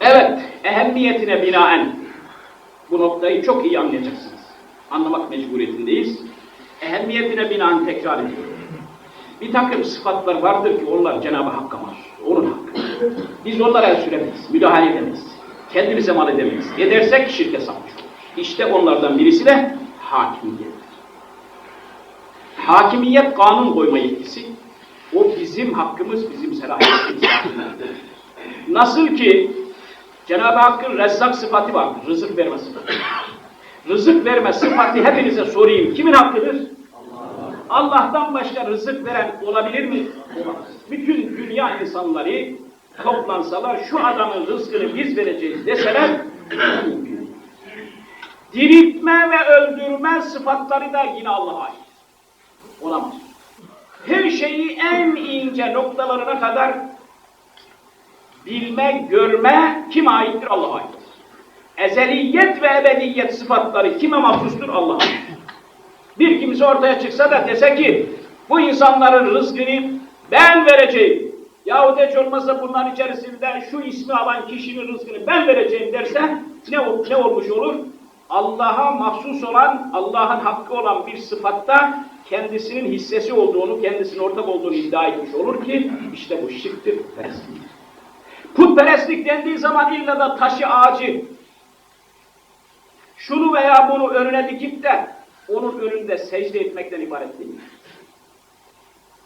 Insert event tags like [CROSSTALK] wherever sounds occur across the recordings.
Evet, ehemmiyetine binaen bu noktayı çok iyi anlayacaksınız. Anlamak mecburiyetindeyiz. Ehemmiyetine binaen tekrar ediyorum. Bir takım sıfatlar vardır ki onlar Cenab-ı Hakk'a mahsus. Onun hakkı. Biz onlara el süremeyiz, müdahale edemeyiz. Kendimize mal edemeyiz. Edersek şirke sapmış oluruz. İşte onlardan birisi de hakimiyet. Hakimiyet kanun koyma yetkisi. O bizim hakkımız, bizim selahiyetimiz. [LAUGHS] Nasıl ki Cenab-ı Hakk'ın rezzak sıfatı vardır, rızık verme sıfatı. Rızık verme sıfatı hepinize sorayım. Kimin hakkıdır? Allah'tan başka rızık veren olabilir mi? Olamaz. Bütün dünya insanları toplansalar şu adamın rızkını biz vereceğiz deseler. Diriltme ve öldürme sıfatları da yine Allah'a ait. Olamaz. Her şeyi en ince noktalarına kadar bilme, görme kime aittir? Allah'a ait. Ezeliyet ve ebediyet sıfatları kime mahsustur? Allah'a ait. Bir kimse ortaya çıksa da dese ki bu insanların rızkını ben vereceğim. Yahu hiç olmazsa bunların içerisinde şu ismi alan kişinin rızkını ben vereceğim derse ne, ne olmuş olur? Allah'a mahsus olan, Allah'ın hakkı olan bir sıfatta kendisinin hissesi olduğunu, kendisinin ortak olduğunu iddia etmiş olur ki işte bu şirktir, putperestlik. Dendiği zaman illa da taşı ağacı şunu veya bunu önüne dikip de onun önünde secde etmekten ibaret değil.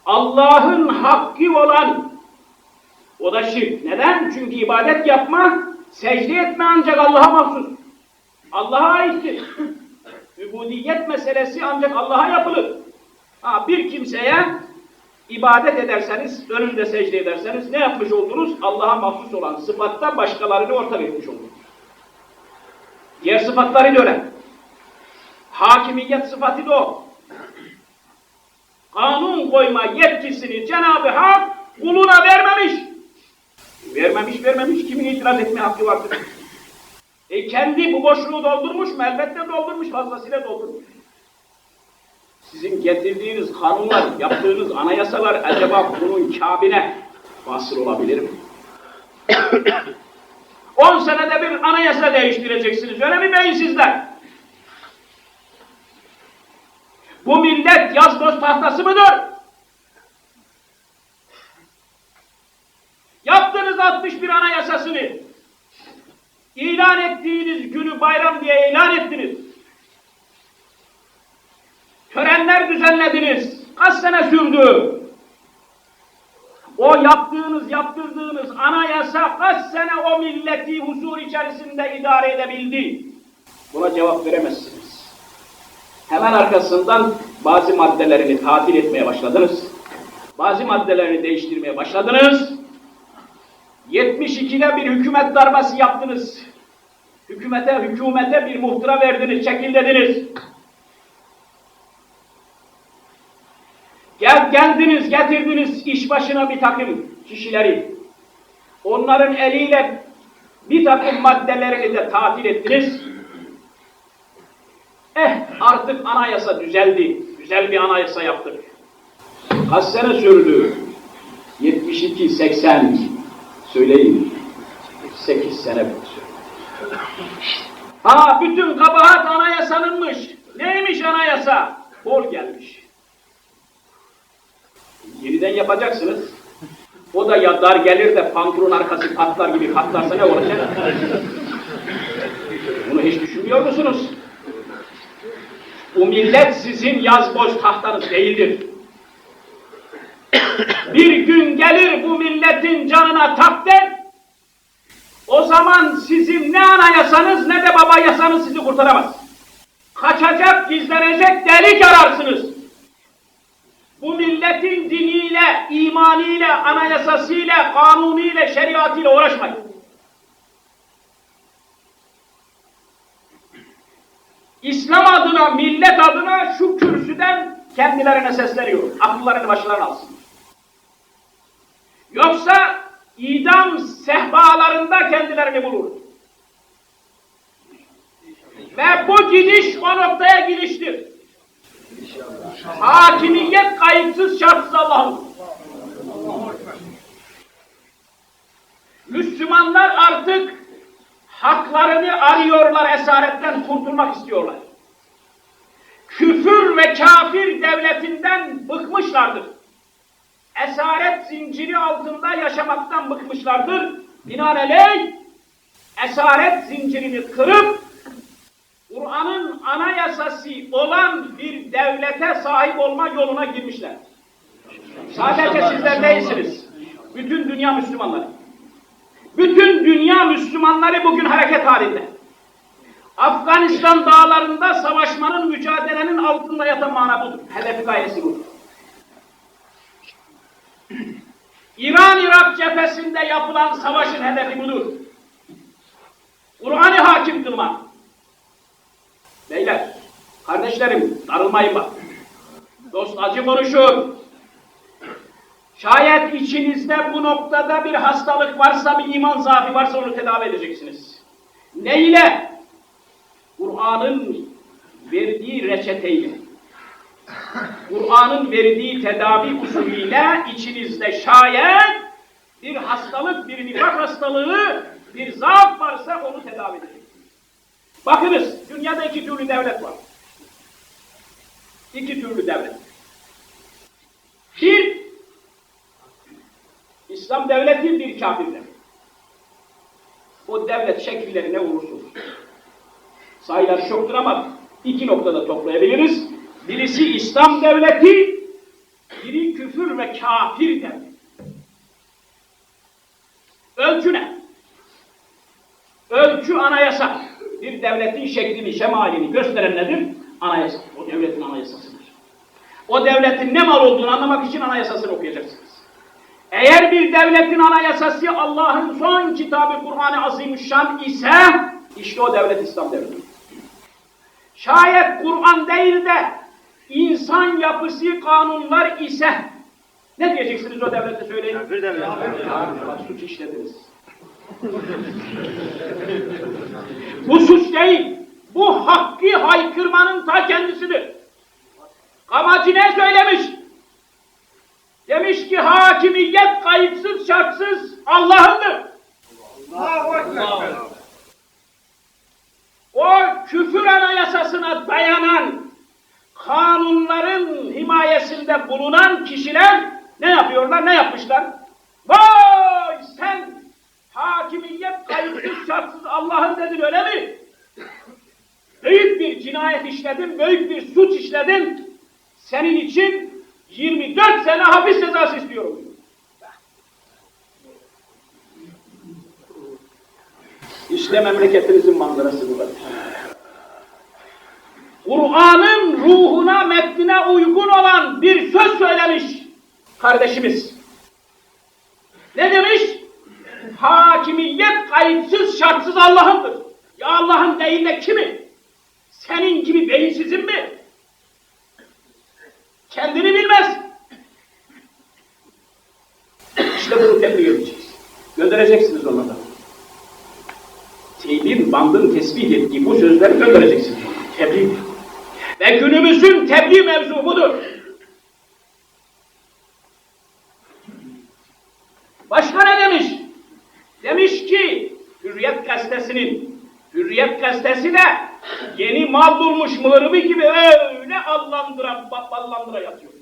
Allah'ın hakkı olan o da şirk. Neden? Çünkü ibadet yapma, secde etme ancak Allah'a mahsus. Allah'a aittir. Übudiyet meselesi ancak Allah'a yapılır. Ha, bir kimseye ibadet ederseniz, önünde secde ederseniz ne yapmış oldunuz? Allah'a mahsus olan sıfatta başkalarını ortak etmiş oldunuz. Diğer sıfatları da öyle. Hakimiyet sıfatı da o. Kanun koyma yetkisini Cenab-ı Hak kuluna vermemiş. Vermemiş vermemiş kimin itiraz etme hakkı vardır? E kendi bu boşluğu doldurmuş mu? Elbette doldurmuş, fazlasıyla doldurmuş. Sizin getirdiğiniz kanunlar, yaptığınız anayasalar acaba bunun kabine vasıl olabilir mi? [COUGHS] 10 senede bir anayasa değiştireceksiniz, öyle mi beyinsizler? Bu millet yazboz tahtası mıdır? Yaptınız 61 anayasasını. İlan ettiğiniz günü bayram diye ilan ettiniz. Törenler düzenlediniz. Kaç sene sürdü? O yaptığınız, yaptırdığınız anayasa kaç sene o milleti huzur içerisinde idare edebildi? Buna cevap veremezsiniz. Hemen arkasından bazı maddelerini tatil etmeye başladınız. Bazı maddelerini değiştirmeye başladınız. 72'de bir hükümet darbesi yaptınız. Hükümete, hükümete bir muhtıra verdiniz, çekil geldiniz, getirdiniz iş başına bir takım kişileri. Onların eliyle bir takım maddelerini de tatil ettiniz. Eh artık anayasa düzeldi. Güzel bir anayasa yaptık. Kaç sene sürdü? 72, 80. Söyleyin. 8 sene sürdü. Ha bütün kabahat anayasanınmış. Neymiş anayasa? Bol gelmiş. Yeniden yapacaksınız. O da ya dar gelir de pantolon arkası patlar gibi patlarsa ne olacak? Bunu hiç düşünmüyor musunuz? Bu millet sizin yazboz tahtanız değildir. Bir gün gelir bu milletin canına tak o zaman sizin ne anayasanız ne de baba yasanız sizi kurtaramaz. Kaçacak, gizlenecek delik ararsınız. Bu milletin diniyle, imaniyle, anayasasıyla, kanuniyle, şeriatıyla uğraşmayın. İslam adına, millet adına şu kürsüden kendilerine sesleniyorum. Akıllarını başlarına alsın. Yoksa idam sehpalarında kendilerini bulur. Ve bu gidiş o noktaya gidiştir. Hakimiyet kayıtsız şartsız Allah'ın. Müslümanlar artık Haklarını arıyorlar, esaretten kurtulmak istiyorlar. Küfür ve kafir devletinden bıkmışlardır. Esaret zinciri altında yaşamaktan bıkmışlardır. Binaenaleyh esaret zincirini kırıp Kur'an'ın anayasası olan bir devlete sahip olma yoluna girmişler. Sadece sizler değilsiniz. Bütün dünya Müslümanları. Bütün dünya Müslümanları bugün hareket halinde. Afganistan dağlarında savaşmanın, mücadelenin altında yatan mana budur. Hedefi gayesi budur. İran-Irak cephesinde yapılan savaşın hedefi budur. Kur'an'ı hakim kılmak. Beyler, kardeşlerim, darılmayın bak. Dost acı konuşun. Şayet içinizde bu noktada bir hastalık varsa, bir iman zaafi varsa onu tedavi edeceksiniz. Ne ile? Kur'an'ın verdiği reçeteyle. Kur'an'ın verdiği tedavi usulüyle içinizde şayet bir hastalık, bir nifak hastalığı, bir zaaf varsa onu tedavi edeceksiniz. Bakınız, dünyada iki türlü devlet var. İki türlü devlet. Bir, İslam devleti bir kafir devlet. O devlet şekillerine vurursunuz. Sayılar çoktur ama iki noktada toplayabiliriz. Birisi İslam devleti, biri küfür ve kafir devlet. Ölçü ne? Ölçü anayasa. Devletin şeklini, şemalini gösteren nedir? Anayasa. O devletin anayasasıdır. O devletin ne mal olduğunu anlamak için anayasasını okuyacaksınız. Eğer bir devletin anayasası Allah'ın son kitabı Kur'an-ı Azimüşşan ise işte o devlet İslam devleti. Şayet Kur'an değil de insan yapısı kanunlar ise ne diyeceksiniz o devlete söyleyin? Bir devlet. Bak suç işlediniz. Bu suç değil. Bu hakkı haykırmanın ta kendisidir. Amacı ne söylemiş? Demiş ki hakimiyet kayıtsız şartsız Allah'ındır. O küfür anayasasına dayanan kanunların himayesinde bulunan kişiler ne yapıyorlar, ne yapmışlar? Vay sen hakimiyet kayıtsız şartsız Allah'ın dedin öyle mi? Büyük bir cinayet işledin, büyük bir suç işledin. Senin için 24 sene hapis cezası istiyorum. İşte memleketimizin manzarası burada. Kur'an'ın ruhuna, metnine uygun olan bir söz söylemiş kardeşimiz. Ne demiş? Hakimiyet kayıtsız şartsız Allah'ındır. Ya Allah'ın değil de kimi? Senin gibi beyinsizin mi? Kendini bilmez. İşte bunu tebliğ edeceğiz. Göndereceksiniz onlara. Teybin, bandın tesbih ettiği bu sözleri göndereceksiniz. Tebliğ. Ve günümüzün tebliğ mevzu budur. Başka ne demiş? Demiş ki Hürriyet gazetesinin Hürriyet gazetesi de yeni mal bulmuş mığırımı gibi öyle allandıra ballandıra yatıyor.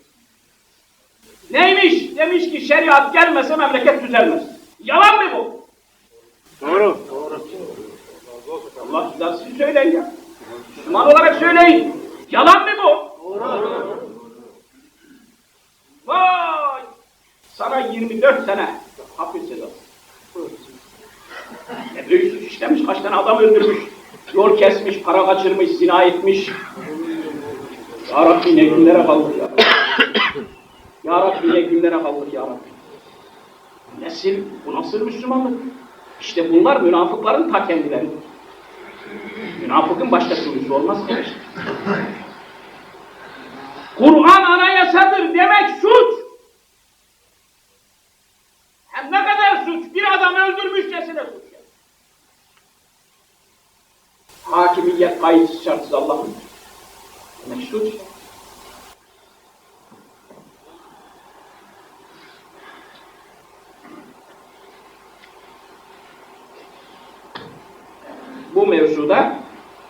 Neymiş? Demiş ki şeriat gelmese memleket düzelmez. Yalan mı bu? Doğru. Allah da siz söyleyin ya. Müslüman olarak söyleyin. Yalan mı bu? Vay! Sana 24 sene hapis cezası. Ne büyük suç işlemiş, kaç tane adam öldürmüş, yol kesmiş, para kaçırmış, zina etmiş. Ya Rabbi ne günlere kaldık ya. ya Rabbi ne günlere kaldık ya Rabbi. Nesil, bu nasıl Müslümanlık? İşte bunlar münafıkların ta kendileri. Münafıkın başka türlüsü olmaz kardeşim. Kur'an anayasadır demek suç. Hem ne kadar suç? Bir adam öldürmüşçesine suç. yani. Hakimiyet kayıtsız şartsız Allah'ın. Suç. bu mevzuda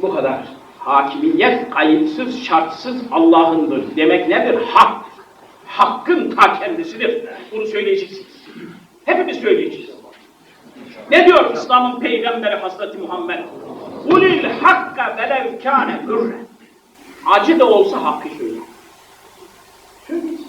bu kadar. Hakimiyet kayıtsız, şartsız Allah'ındır demek nedir? Hak. Hakkın ta kendisidir. Bunu söyleyeceksiniz. Hepimiz söyleyeceğiz. Ne diyor İslam'ın peygamberi Hazreti Muhammed? Kulil hakka velev kâne hürre. Acı da olsa hakkı söyle. Söyle